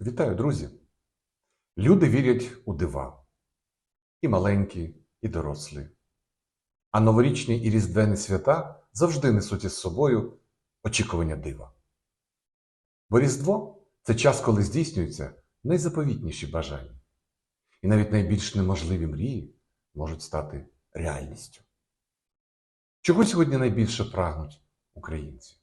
Вітаю, друзі! Люди вірять у дива. І маленькі, і дорослі. А новорічні і різдвяні свята завжди несуть із собою очікування дива. Бо Різдво це час, коли здійснюються найзаповітніші бажання. І навіть найбільш неможливі мрії можуть стати реальністю. Чого сьогодні найбільше прагнуть українці?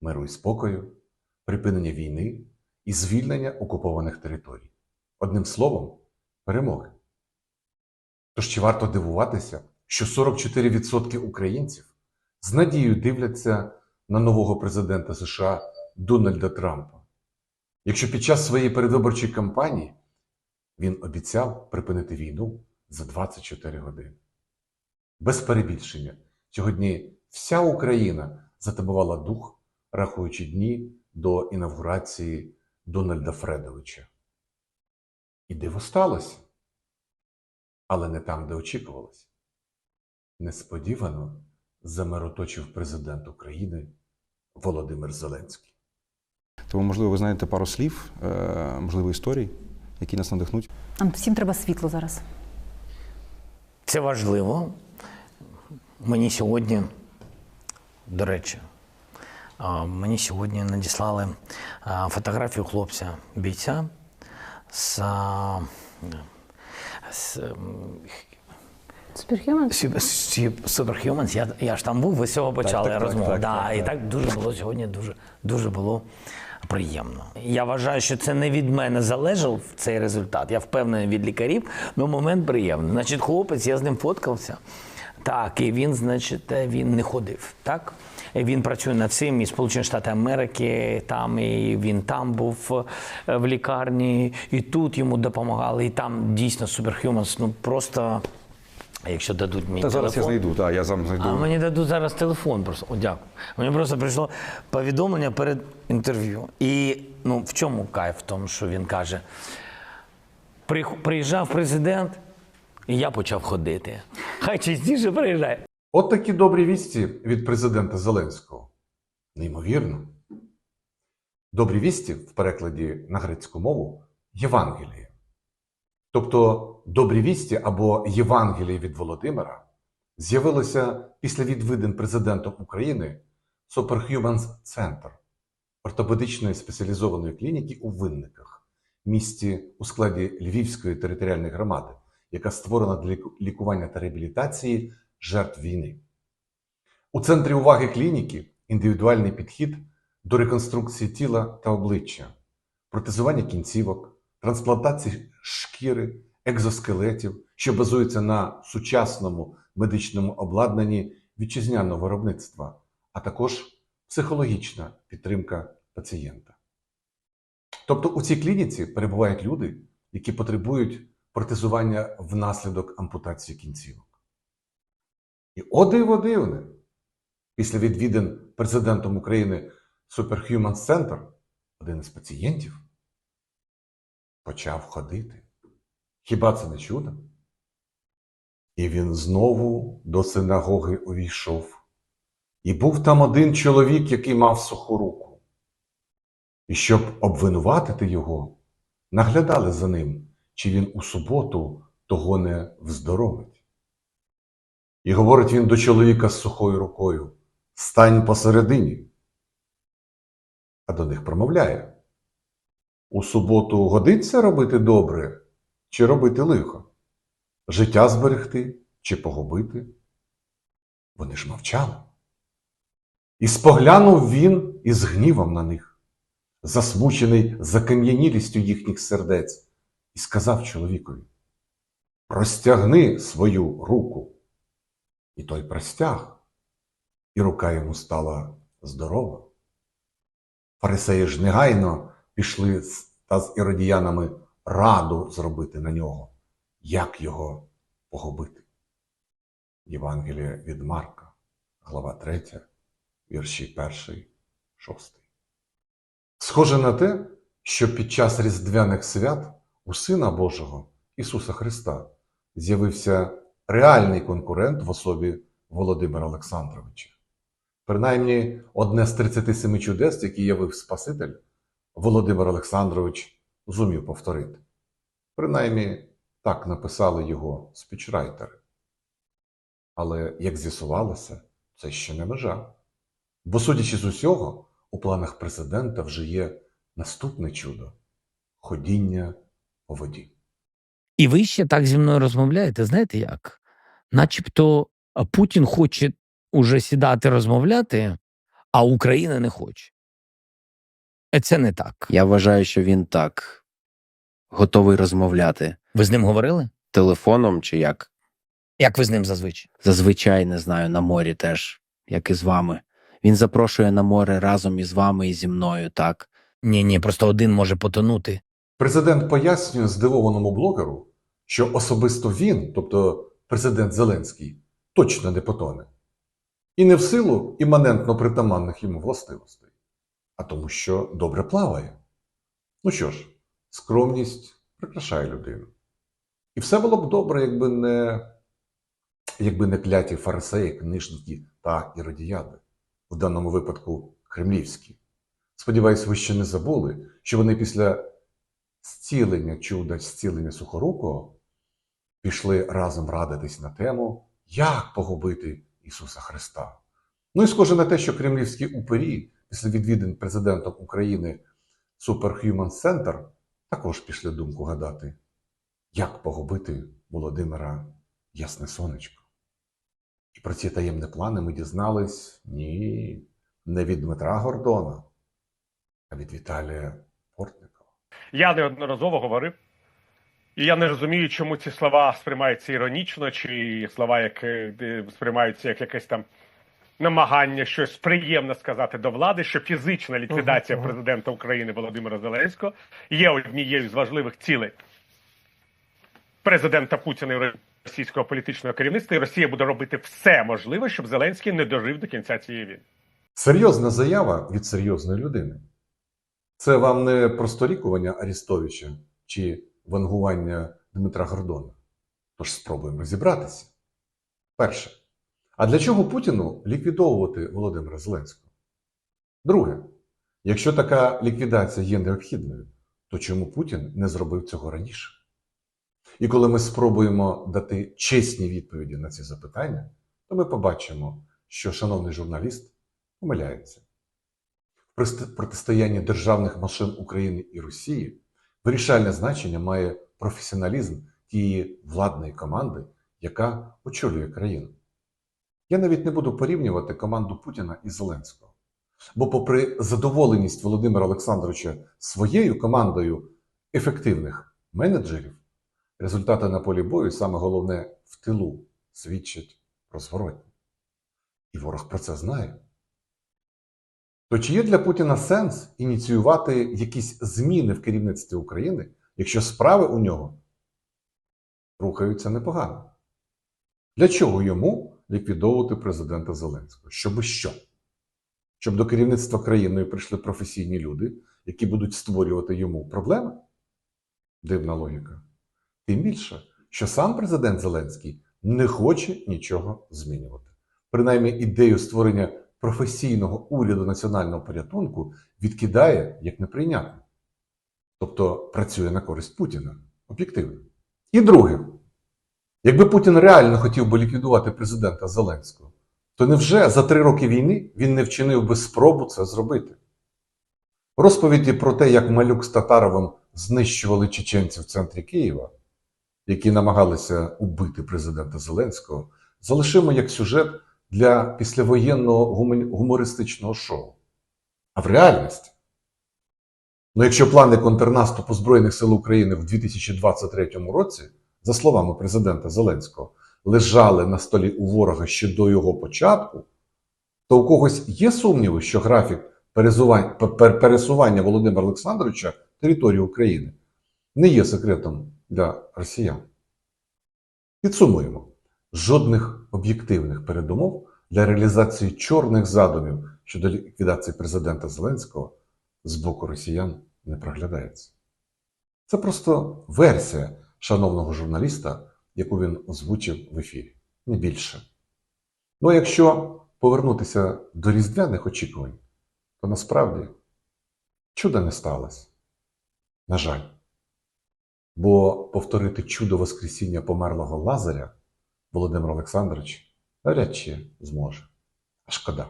Миру і спокою, припинення війни і звільнення окупованих територій. Одним словом, перемоги. Тож чи варто дивуватися, що 44% українців з надією дивляться на нового президента США Дональда Трампа, якщо під час своєї передвиборчої кампанії він обіцяв припинити війну за 24 години? Без перебільшення, сьогодні вся Україна затамувала дух, рахуючи дні до інавгурації Дональда Фредовича. І диво сталося, але не там, де очікувалося. Несподівано замироточив президент України Володимир Зеленський. Тому, можливо, ви знаєте пару слів, е, можливо, історій, які нас надихнуть. Нам всім треба світло зараз. Це важливо. Мені сьогодні, до речі, мені сьогодні надіслали фотографію хлопця бійця з, з м, Суперхюмен? Супер- Сіп- Superhumans, я, я ж там був, ви з цього почали так, так, розмову. так, да, так, і так. так дуже було сьогодні, дуже, дуже було приємно. Я вважаю, що це не від мене залежав цей результат. Я впевнений від лікарів, але момент приємний. Значить, хлопець, я з ним фоткався. Так, і він, значить, е, він не ходив. Так? Він працює над цим і Сполучені Штати Америки, там і він там був е, в лікарні, і тут йому допомагали, і там дійсно Superhumans, ну просто. Якщо дадуть мій Та зараз я знайду, так, я сам знайду. а мені дадуть зараз телефон просто. О, дякую. Мені просто прийшло повідомлення перед інтерв'ю. І ну, в чому кайф? В тому, що він каже: приїжджав президент, і я почав ходити. Хай частіше приїжджає. От такі добрі вісті від президента Зеленського. Неймовірно. Добрі вісті в перекладі на грецьку мову Євангеліє. Тобто добрі вісті або Євангеліє від Володимира з'явилося після відвідин президентом України Superhumans Center ортопедичної спеціалізованої клініки у Винниках, місті у складі Львівської територіальної громади, яка створена для лікування та реабілітації жертв війни. У центрі уваги клініки індивідуальний підхід до реконструкції тіла та обличчя, протезування кінцівок, трансплантації шкіри, екзоскелетів, що базуються на сучасному медичному обладнанні вітчизняного виробництва, а також психологічна підтримка пацієнта. Тобто у цій клініці перебувають люди, які потребують протезування внаслідок ампутації кінцівок. І о диво дивне! Після відвідин президентом України Superhumans Center один із пацієнтів почав ходити. Хіба це не чудо? І він знову до синагоги увійшов. І був там один чоловік, який мав суху руку. І щоб обвинуватити його, наглядали за ним, чи він у суботу того не вздоровить. І говорить він до чоловіка з сухою рукою: Стань посередині. А до них промовляє: У суботу годиться робити добре чи робити лихо? Життя зберегти чи погубити? Вони ж мовчали. І споглянув він із гнівом на них, засмучений закам'янілістю їхніх сердець, і сказав чоловікові: Простягни свою руку. І той простяг, і рука йому стала здорова. Фарисеї ж негайно пішли та з іродіянами раду зробити на нього, як його погубити. Євангеліє від Марка, глава 3, вірші 1, 6. Схоже на те, що під час Різдвяних свят у Сина Божого Ісуса Христа з'явився реальний конкурент в особі Володимира Олександровича. Принаймні, одне з 37 чудес, які явив Спаситель, Володимир Олександрович зумів повторити. Принаймні, так написали його спічрайтери. Але, як з'ясувалося, це ще не межа. Бо, судячи з усього, у планах президента вже є наступне чудо ходіння воді. І ви ще так зі мною розмовляєте, знаєте як? Начебто Путін хоче уже сідати розмовляти, а Україна не хоче. Е, Це не так. Я вважаю, що він так готовий розмовляти Ви з ним говорили? телефоном чи як. Як ви з ним зазвичай? Зазвичай не знаю, на морі теж, як і з вами. Він запрошує на море разом із вами і зі мною, так. Ні, ні, просто один може потонути. Президент пояснює здивованому блогеру, що особисто він, тобто президент Зеленський, точно не потоне. І не в силу іманентно притаманних йому властивостей, а тому, що добре плаває. Ну що ж, скромність прикрашає людину. І все було б добре, якби не, якби не кляті фарисеї, книжники та іродіяди, в даному випадку кремлівські. Сподіваюсь, ви ще не забули, що вони після зцілення чуда, зцілення сухорукого пішли разом радитись на тему, як погубити Ісуса Христа. Ну і схоже на те, що кремлівські упері після відвідин президентом України Superhuman Center також пішли думку гадати, як погубити Володимира Ясне Сонечко. І про ці таємні плани ми дізнались ні, не від Дмитра Гордона, а від Віталія Портникова. Я неодноразово говорив, і я не розумію, чому ці слова сприймаються іронічно, чи слова, як е, сприймаються як якесь там намагання щось приємне сказати до влади, що фізична ліквідація президента України Володимира Зеленського є однією з важливих цілей президента Путіна і російського політичного керівництва, і Росія буде робити все можливе, щоб Зеленський не дожив до кінця цієї війни. Серйозна заява від серйозної людини. Це вам не просторікування Арістовича чи вангування Дмитра Гордона. Тож спробуємо розібратися. Перше. А для чого Путіну ліквідовувати Володимира Зеленського? Друге. Якщо така ліквідація є необхідною, то чому Путін не зробив цього раніше? І коли ми спробуємо дати чесні відповіді на ці запитання, то ми побачимо, що шановний журналіст помиляється. В протистоянні державних машин України і Росії вирішальне значення має професіоналізм тієї владної команди, яка очолює країну. Я навіть не буду порівнювати команду Путіна і Зеленського. Бо, попри задоволеність Володимира Олександровича своєю командою ефективних менеджерів, результати на полі бою, саме головне в тилу, свідчать про зворотні. І ворог про це знає. То чи є для Путіна сенс ініціювати якісь зміни в керівництві України, якщо справи у нього рухаються непогано? Для чого йому ліквідовувати президента Зеленського? Щоби що? Щоб до керівництва країною прийшли професійні люди, які будуть створювати йому проблеми? Дивна логіка. Тим більше, що сам президент Зеленський не хоче нічого змінювати. Принаймні, ідею створення професійного уряду національного порятунку відкидає як неприйнятне. Тобто працює на користь Путіна. Об'єктивно. І друге, якби Путін реально хотів би ліквідувати президента Зеленського, то невже за три роки війни він не вчинив би спробу це зробити? Розповіді про те, як Малюк з Татаровим знищували чеченців в центрі Києва, які намагалися убити президента Зеленського, залишимо як сюжет для післявоєнного гумористичного шоу. А в реальності, ну якщо плани контрнаступу Збройних сил України в 2023 році, за словами президента Зеленського, лежали на столі у ворога ще до його початку, то у когось є сумніви, що графік пересування Володимира Олександровича території України не є секретом для росіян. Підсумуємо: жодних об'єктивних передумов для реалізації чорних задумів щодо ліквідації президента Зеленського з боку росіян не проглядається. Це просто версія шановного журналіста, яку він озвучив в ефірі, не більше. Ну а якщо повернутися до різдвяних очікувань, то насправді Чуда не сталося. На жаль. Бо повторити чудо Воскресіння померлого Лазаря Володимир Олександрович навряд чи зможе. А шкода.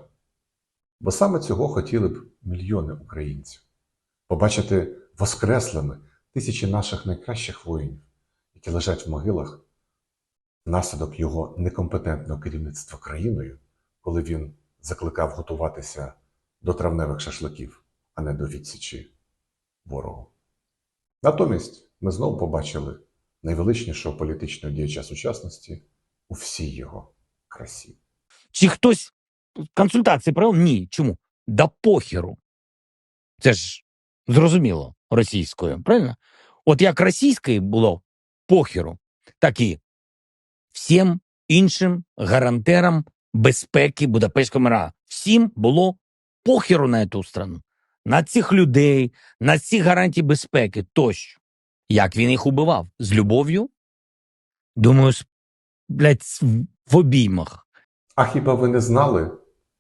Бо саме цього хотіли б мільйони українців побачити воскреслими тисячі наших найкращих воїнів, які лежать в могилах внаслідок його некомпетентного керівництва країною, коли він закликав готуватися до травневих шашликів, а не до відсічі ворогу. Натомість ми знову побачили найвеличнішого політичного діяча сучасності у всій його красі. Чи хтось консультації провів? Ні. Чому? Да похеру. Це ж зрозуміло російською, правильно? От як російською було похеру, так і всім іншим гарантерам безпеки Будапештського мира. Всім було похеру на цю страну, на цих людей, на ці гарантії безпеки тощо. Як він їх убивав? З любов'ю? Думаю, з, блядь, в обіймах. А хіба ви не знали,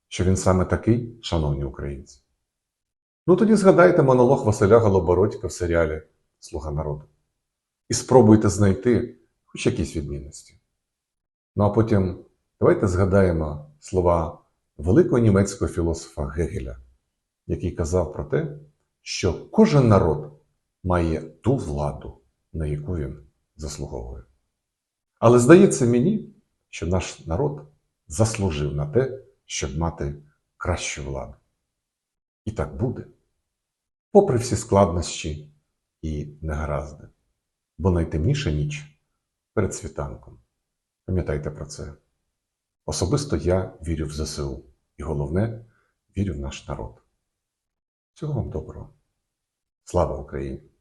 що він саме такий, шановні українці? Ну тоді згадайте монолог Василя Голобородька в серіалі Слуга народу. І спробуйте знайти хоч якісь відмінності. Ну а потім давайте згадаємо слова великого німецького філософа Гегеля, який казав про те, що кожен народ має ту владу, на яку він заслуговує. Але здається мені, що наш народ заслужив на те, щоб мати кращу владу. І так буде, попри всі складнощі і негаразди. Бо найтемніша ніч перед світанком. Пам'ятайте про це. Особисто я вірю в ЗСУ. І головне, вірю в наш народ. Всього вам доброго. Слава Україні!